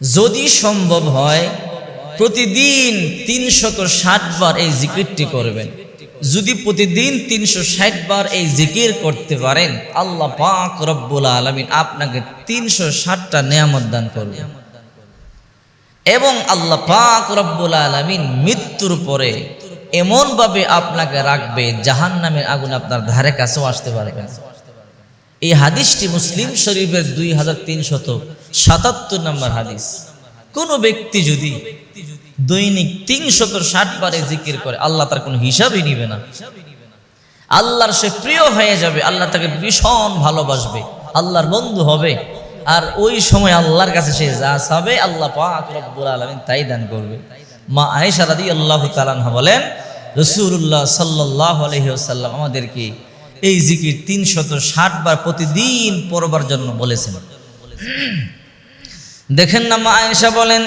যদি সম্ভব হয়, প্রতিদিন তিনশত ষাট বার এই জিকিরটি করবেন। যদি প্রতিদিন তিনশো ষাট বার এই জিকির করতে পারেন, আল্লাহ পাক রব্বুল আলমিন আপনাকে তিনশো ষাটটা নিয়ামত দান করবেন। এবং আল্লাহ পাক রব্বুল আলমিন মৃত্যুর পরে এমনভাবে আপনাকে রাখবে জাহান নামের আগুন আপনার ধারে কাছেও আসতে পারবে না এই হাদিসটি মুসলিম শরীফের দুই হাজার তিনশত সাতাত্তর নম্বর হাদিস। কোনো ব্যক্তি যদি দৈনিক তিনশত ষাট বারে জিকির করে, আল্লাহ তার কোনো হিসাবই নিবে না। আল্লাহর সে প্রিয় হয়ে যাবে, আল্লাহ তাকে ভীষণ ভালোবাসবে, আল্লাহর বন্ধু হবে, আর ওই সময় আল্লাহর কাছে সে যা চাবে, আল্লাহ পাক রব্বুল আলমিন তাই দান করবে। মা আয়েশা রাদি আল্লাহ তালানহা বলেন রসুল্লাহ সাল্লাহ আলহিহাল্লাম আমাদেরকে এই জিকির তিনশত ষাট বার প্রতিদিন পড়বার জন্য বলেছেন দেখেন না মা আয়েশা বলেন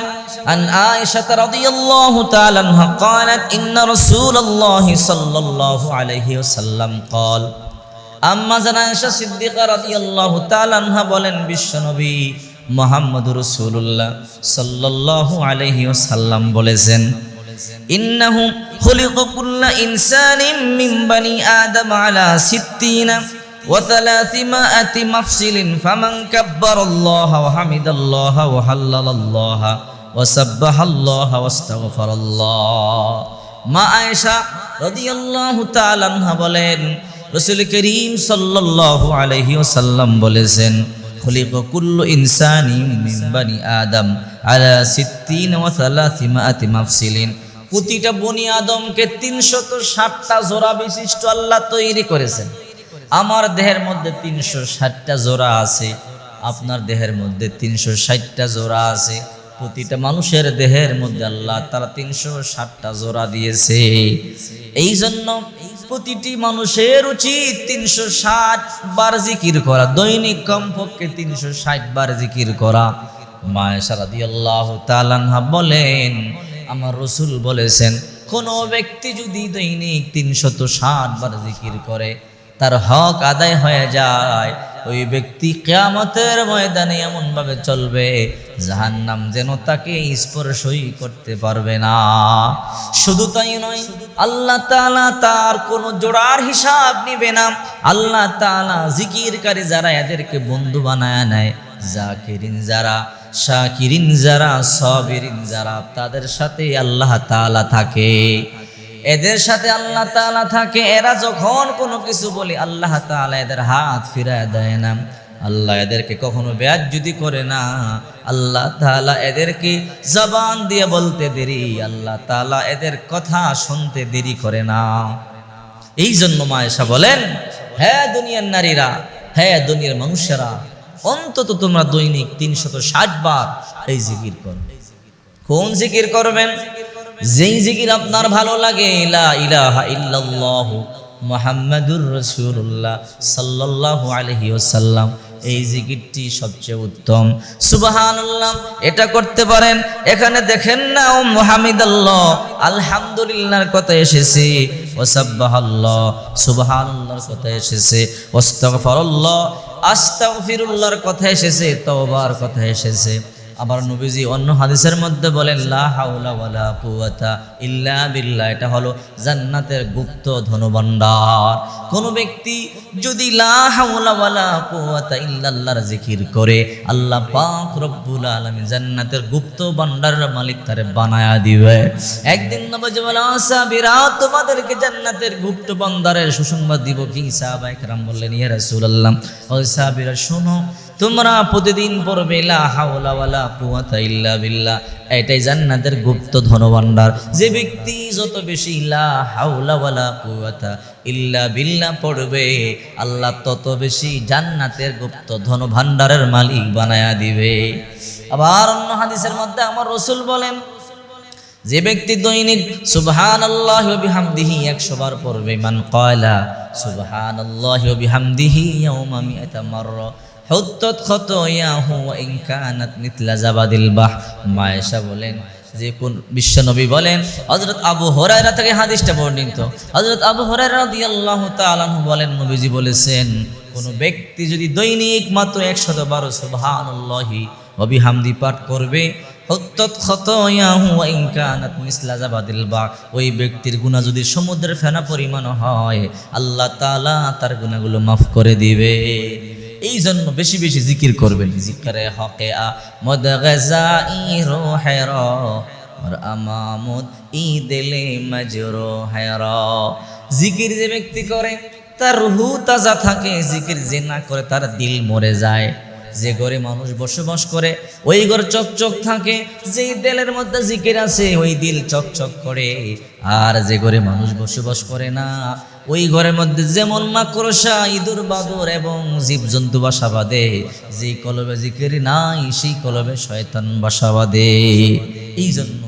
আন আয়েশা রাদিয়াল্লাহু তাআলা আনহা قالت ان رسول الله صلى الله عليه وسلم قال আম্মা জান আয়েশা সিদ্দিকা রাদিয়াল্লাহু তাআলা আনহা বলেন বিশ্বনবী মুহাম্মদুর রাসূলুল্লাহ সাল্লাল্লাহু আলাইহি ওয়াসাল্লাম বলেছেন ইন্নাহু খুলিকা কুল্লা ইনসানিম মিন বানি আদম আলা সিত্তিনা وثلاثمائة مفصل فمن كبر الله وحمد الله وحلل الله وسبح الله واستغفر الله মা আয়েশা রাদিয়াল্লাহু তাআলা আনহা বলেন রাসূল করিম সাল্লাল্লাহু আলাইহি ওয়াসাল্লাম বলেছেন খুলিকা কুল্লু ইনসানি মিন বানি আদম আলা সিত্তিন ওয়া সালাসিমাআতি মাফসিলিন প্রতিটা বনি আদমকে তিনশত ষাটটা জোড়া বিশিষ্ট আল্লাহ তৈরি করেছেন। আমার দেহের মধ্যে তিনশো ষাটটা জোড়া আছে, আপনার দেহের মধ্যে তিনশো ষাটটা জোড়া আছে। প্রতিটা মানুষের দেহের মধ্যে আল্লাহ তারা তিনশো ষাটটা জোড়া দিয়েছে। এই জন্য প্রতিটি মানুষের উচিত তিনশো ষাট বার জিকির করা, দৈনিক কমপক্ষে তিনশো ষাট বার জিকির করা। মায়েশারাদি আল্লাহ তালানহা বলেন, আমার রসুল বলেছেন, কোনো ব্যক্তি যদি দৈনিক তিনশত ষাট বার জিকির করে, তার হক আদায় হয়ে যায় ওই ব্যক্তি কেয়ামতের ময়দানে এমনভাবে চলবে, জাহান্নাম যেন তাকে স্পর্শই করতে পারবে না। শুধু তাই নয়, আল্লাহ তালা তার কোনো জোড়ার হিসাব নিবে না। আল্লাহ তাআলা জিকিরকারী যারা এদেরকে বন্ধু বানায় নেয়, জাকিরিন যারা, শাকিরিন যারা, সবিরিন যারা, তাদের সাথে আল্লাহ তাআলা থাকে। এদের সাথে আল্লাহ তাআলা থাকে, এরা যখন কোনো কিছু বলে, আল্লাহ তাআলা এদের হাত ফিরায় দেয় না। আল্লাহ এদেরকে কখনো ব্যাজ যদি করে না। আল্লাহ তাআলা এদেরকে জবান দিয়ে বলতে দেরি, আল্লাহ তাআলা এদের কথা শুনতে দেরি করে না। এই জন্য মায়েশা বলেন হ্যাঁ দুনিয়ার নারীরা হ্যাঁ দুনিয়ার মানুষেরা, অন্তত তোমরা দৈনিক তিনশত ষাট বার এই জিকির করো। কোন জিকির করবেন? যেই জিকির আপনার ভালো লাগে? লা ইলাহা ইল্লাল্লাহ মুহাম্মাদুর রাসূলুল্লাহ সাল্লাল্লাহু আলাইহি ওয়াসাল্লাম। এই জিকিরটি সবচেয়ে উত্তম। সুবহানাল্লাহ, এটা করতে পারেন। এখানে দেখেন না, ও মুহাম্মিদাল্লাহ, আলহামদুলিল্লাহর কথা এসেছে। ওয়াসাব্বাহাল্লাহ সুবহানাল্লাহর কথা এসেছে। ওয়াস্তাগফিরুল্লাহ, আস্তাগফিরুল্লাহর কথা এসেছে, তওবার কথা এসেছে। আবার নবীজি অন্য হাদিসের মধ্যে বলেন লা হাওলা ওয়ালা কুওয়াতা ইল্লা বিল্লাহ এটা হলো জান্নাতের গুপ্ত ধনভাণ্ডার কোন ব্যক্তি যদি লা হাওলা ওয়ালা কুওয়াতা ইল্লাল্লাহর জিকির করে আল্লাহ পাক রব্বুল আলামিন জান্নাতের গুপ্ত ভাণ্ডারের মালিক তারে বানায়া দিবে একদিন নবজি বলে সাহাবীরা তোমাদেরকে জান্নাতের গুপ্ত ভাণ্ডারের সুসংবাদ দিব কি সাহাবায়ে کرام বললেন ইয়া রাসূলুল্লাহ ও সাহাবীরা শোনো তোমরা প্রতিদিন পড়বে, লা ইল্লা এটাই জান্নাতের গুপ্ত ধনভাণ্ডার। যে ব্যক্তি যত বেশি লা হাওলা ওয়ালা কুওয়াতা ইল্লা বিল্লাহ পড়বে, আল্লাহ তত বেশি জান্নাতের গুপ্ত ধনভাণ্ডারের মালিক বানায়া দিবে। আবার অন্য হাদিসের মধ্যে আমার রসুল বলেন, যে ব্যক্তি দৈনিক সুবহান আল্লাহ বিহামদিহি একশো বার পড়বে, মান কয়লা সুবহান আল্লাহ বিহামদিহি ইয়াউমা মিআতা মাররা হুত্তত খতয়াহু ওয়া ইন কানাত মিথলা জাবাদিল বাহ মায়েশা বলেন, যে কোন বিশ্বনবী বলেন, হযরত আবু হুরায়রা থেকে হাদিসটা বর্ণিত। হযরত আবু হুরায়রা রাদিয়াল্লাহু তাআলা আনহু বলেন, নবীজি বলেছেন, কোন ব্যক্তি যদি দৈনিক মাত্র একশত বারো সুবহানাল্লাহি অবিহামদি পাঠ করবে ওই ব্যক্তির গুনাহ যদি সমুদ্রের ফেনা পরিমাণ হয়, আল্লাহ তাআলা তার গুণাগুলো মাফ করে দিবে। এই জন্য বেশি বেশি জিকির করবেন। জিকরে হকে আ মদ রোহের আর আমামুদ ই দিলে মজরো হের জিকির যে ব্যক্তি করে, তার রুহু তাজা থাকে, জিকির যে না করে তার দিল মরে যায়। যে ঘরে মানুষ বসবাস করে, ওই ঘর চকচক থাকে, যেই দিলের মধ্যে জিকির আছে, ওই দিল চকচক করে। আর যে ঘরে মানুষ বসবাস করে না, ওই ঘরের মধ্যে যেমন মাকড়সা, ইঁদুর বাদুর এবং জীবজন্তু বাসা বাঁধে যে কলবে জিকির নাই, সেই কলবে শয়তান বাসা বাঁধে। এই জন্য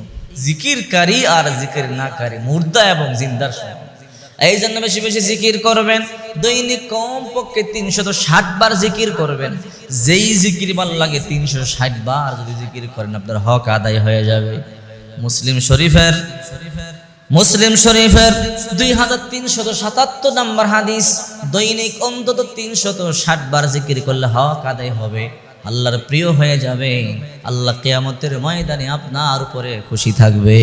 জিকিরকারী আর জিকির না নাকারী মুর্দা এবং জিন্দার সমান। এই জন্য বেশি বেশি জিকির করবেন। দৈনিক কম পক্ষে তিনশত ষাট বার জিকির করবেন। যেই জিকির ভালো লাগে তিনশো ষাট বার যদি জিকির করেন, আপনার হক আদায় হয়ে যাবে। মুসলিম শরীফের মুসলিম শরীফের দুই হাজার তিনশত সাতাত্তর নম্বর হাদিস, দৈনিক অন্তত তিনশত ষাট বার জিকির করলে হক আদায় হবে। আল্লাহর প্রিয় হয়ে যাবে। আল্লাহ কেয়ামতের ময়দানে আপনার উপরে খুশি থাকবে।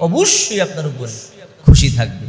অবশ্যই আপনার উপরে খুশি থাকবে।